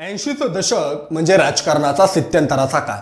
ऐंशीचं दशक म्हणजे राजकारणाचा सित्यंतराचा काळ.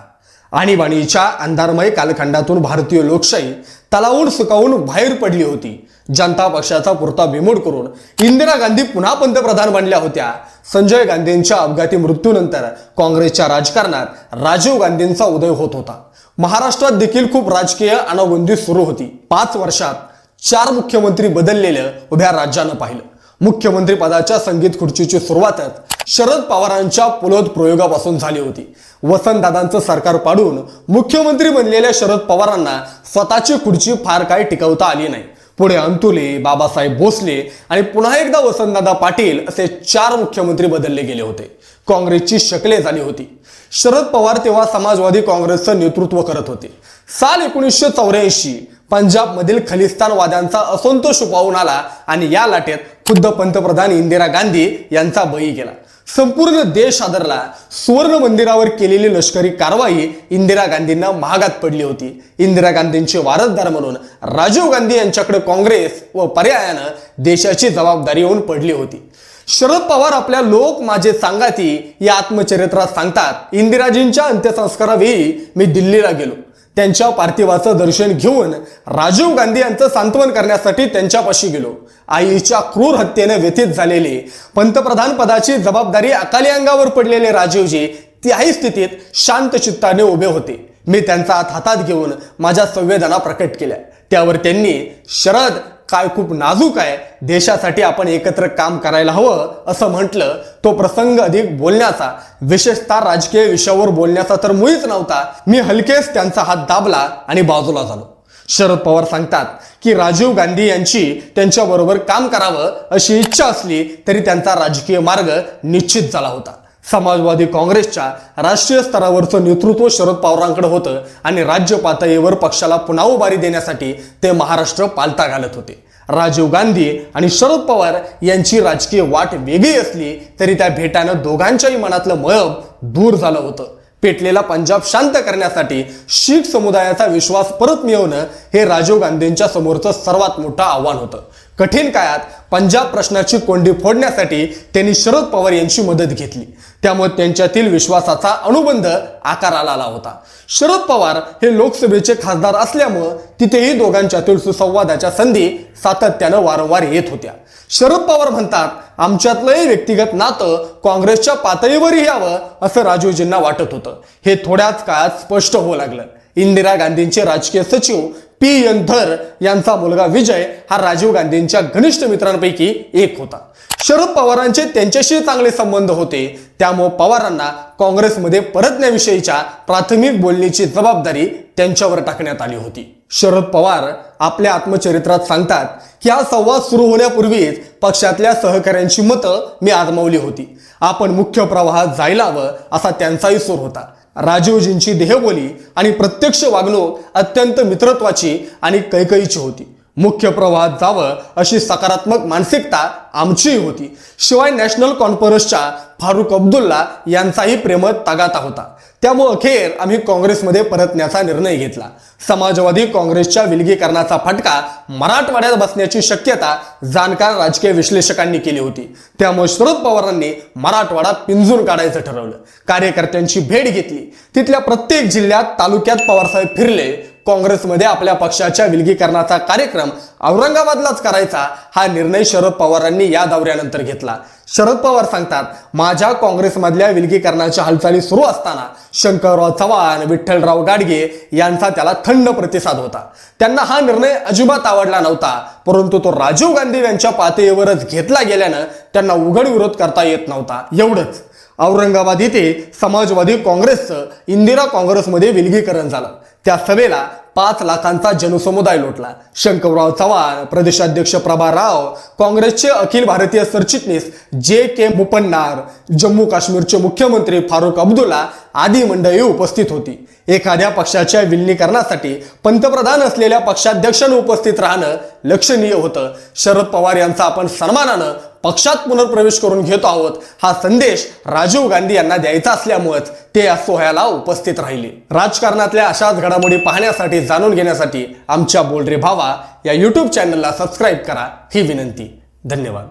आणीबाणीच्या अंधारमय कालखंडातून भारतीय लोकशाही तलावून सुकावून बाहेर पडली होती. जनता पक्षाचा पुरता बिमोड करून इंदिरा गांधी पुन्हा पंतप्रधान बनल्या होत्या. संजय गांधींच्या अपघाती मृत्यूनंतर काँग्रेसच्या राजकारणात राजीव गांधींचा उदय होत होता. महाराष्ट्रात देखील खूप राजकीय अनागोंदी सुरू होती. पाच वर्षात चार मुख्यमंत्री बदललेलं उभ्या राज्यानं पाहिलं. मुख्यमंत्री पदाच्या संगीत खुर्चीची सुरुवातच शरद पवारांच्या पुलोद प्रयोगापासून झाली होती. वसंतदादांचं सरकार पाडून मुख्यमंत्री बनलेल्या शरद पवारांना स्वतःची खुर्ची फार काही टिकवता आली नाही. पुढे अंतुले बाबासाहेब भोसले आणि पुन्हा एकदा वसंतदादा पाटील असे चार मुख्यमंत्री बदलले गेले होते. काँग्रेसची शकले झाली होती. शरद पवार तेव्हा समाजवादी काँग्रेसचं नेतृत्व करत होते. साल एकोणीसशे चौऱ्याऐंशी पंजाबमधील खलिस्तानवाद्यांचा असंतोष उपावून आला आणि या लाटेत खुद्द पंतप्रधान इंदिरा गांधी यांचा बळी गेला. संपूर्ण देश आदरला. सुवर्ण मंदिरावर केलेली लष्करी कारवाई इंदिरा गांधींना महागात पडली होती. इंदिरा गांधींचे वारसदार म्हणून राजीव गांधी यांच्याकडे काँग्रेस व पर्यायानं देशाची जबाबदारी येऊन पडली होती. शरद पवार आपल्या लोक माझे सांगाती या आत्मचरित्रात सांगतात इंदिराजींच्या अंत्यसंस्कारावेळी मी दिल्लीला गेलो. त्यांच्या पार्थिवाचं दर्शन घेऊन राजीव गांधी यांचं सांत्वन करण्यासाठी त्यांच्यापाशी गेलो. आईच्या क्रूर हत्येने व्यथित झालेले. पंतप्रधान पदाची जबाबदारी अकाली अंगावर पडलेले राजीवजी त्याही स्थितीत शांत चित्ताने उभे होते. मी त्यांचा हात हातात घेऊन माझ्या संवेदना प्रकट केल्या. त्यावर त्यांनी शरद काय खूप नाजूक आहे. देशासाठी आपण एकत्र काम करायला हवं असं म्हटलं. तो प्रसंग अधिक बोलण्याचा विशेषतः राजकीय विषयावर बोलण्याचा तर मुळीच नव्हता. मी हलकेच त्यांचा हात दाबला आणि बाजूला झालो. शरद पवार सांगतात की राजीव गांधी यांची त्यांच्याबरोबर काम करावं अशी इच्छा असली तरी त्यांचा राजकीय मार्ग निश्चित झाला होता. समाजवादी काँग्रेसच्या राष्ट्रीय स्तरावरचं नेतृत्व शरद पवारांकडे होतं आणि राज्य पातळीवर पक्षाला पुन्हा उभारी देण्यासाठी ते महाराष्ट्र पालता घालत होते. राजीव गांधी आणि शरद पवार यांची राजकीय वाट वेगळी असली तरी त्या भेटानं दोघांच्याही मनातलं मळब दूर झालं होतं. पेटलेला पंजाब शांत करण्यासाठी शीख समुदायाचा विश्वास परत मिळवणं हे राजीव गांधींच्या समोरचं सर्वात मोठं आव्हान होतं. कठीण काळात पंजाब प्रश्नाची कोंडी फोडण्यासाठी त्यांनी शरद पवार यांची मदत घेतली. त्यामुळे त्यांच्यातील विश्वासाचा अनुबंध आकाराला आला होता. शरद पवार हे लोकसभेचे खासदार असल्यामुळं तिथेही दोघांच्यातील सुसंवादाच्या संधी सातत्यानं वारंवार येत होत्या. शरद पवार म्हणतात आमच्यातलंही व्यक्तिगत नातं काँग्रेसच्या पातळीवरही यावं असं राजीवजींना वाटत होतं. हे थोड्याच काळात स्पष्ट होऊ लागलं. इंदिरा गांधींचे राजकीय सचिव पी एन धर यांचा मुलगा विजय हा राजीव गांधींच्या घनिष्ठ मित्रांपैकी एक होता. शरद पवारांचे त्यांच्याशी चांगले संबंध होते. त्यामुळे पवारांना काँग्रेसमध्ये परतण्याविषयीच्या प्राथमिक बोलणीची जबाबदारी त्यांच्यावर टाकण्यात आली होती. शरद पवार आपल्या आत्मचरित्रात सांगतात की हा संवाद सुरू होण्यापूर्वीच पक्षातल्या सहकाऱ्यांची मतं मी आजमावली होती. आपण मुख्य प्रवाहात जायला हवं असा त्यांचाही सूर होता. राजीवजींची देहबोली आणि प्रत्यक्ष वागणूक अत्यंत मित्रत्वाची आणि कैकईची होती. मुख्य प्रवाहात जावं अशी सकारात्मक मानसिकता आमचीही होती. शिवाय नॅशनल कॉन्फरन्सच्या फारुख अब्दुल्ला यांचाही प्रेम तगाता होता. त्यामुळं अखेर आम्ही काँग्रेसमध्ये परतण्याचा निर्णय घेतला. समाजवादी काँग्रेसच्या विलगीकरणाचा फटका मराठवाड्यात बसण्याची शक्यता जाणकार राजकीय विश्लेषकांनी केली होती. त्यामुळे शरद पवारांनी मराठवाडा पिंजून काढायचं ठरवलं. कार्यकर्त्यांची भेट घेतली. तिथल्या प्रत्येक जिल्ह्यात तालुक्यात पवारसाहेब फिरले. काँग्रेसमध्ये आपल्या पक्षाच्या विलगीकरणाचा कार्यक्रम औरंगाबादलाच करायचा हा निर्णय शरद पवारांनी या दौऱ्यानंतर घेतला. शरद पवार सांगतात माझ्या काँग्रेसमधल्या विलगीकरणाच्या हालचाली सुरू असताना शंकरराव चव्हाण विठ्ठलराव गाडगे यांचा त्याला थंड प्रतिसाद होता. त्यांना हा निर्णय अजिबात आवडला नव्हता परंतु तो राजीव गांधी यांच्या पातळीवरच घेतला गेल्यानं त्यांना उघड विरोध करता येत नव्हता. एवढंच. औरंगाबाद येथे समाजवादी काँग्रेसचं इंदिरा काँग्रेसमध्ये विलगीकरण झालं. त्या सभेला पाच लाखांचा जनसमुदाय लोटला. शंकरराव चव्हाण प्रदेशाध्यक्ष प्रभा राव काँग्रेसचे अखिल भारतीय सरचिटणीस जे के मुपन्नार जम्मू काश्मीरचे मुख्यमंत्री फारुख अब्दुल्ला आदी मंडळी उपस्थित होती. एखाद्या पक्षाच्या विलिनीकरणासाठी पंतप्रधान असलेल्या पक्षाध्यक्षांनी उपस्थित राहणं लक्षणीय होतं. शरद पवार यांचा आपण सन्मानानं पक्षात पुनर्प्रवेश करून घेतो आहोत. हा संदेश राजीव गांधी यांना द्यायचा असल्यामुळेच ते या सोहळ्याला उपस्थित राहिले. राजकारणातल्या अशाच घडामोडी पाहण्यासाठी जाणून घेण्यासाठी आमच्या बोलरे भावा या यूट्यूब चॅनलला सबस्क्राईब करा. ही विनंती. धन्यवाद.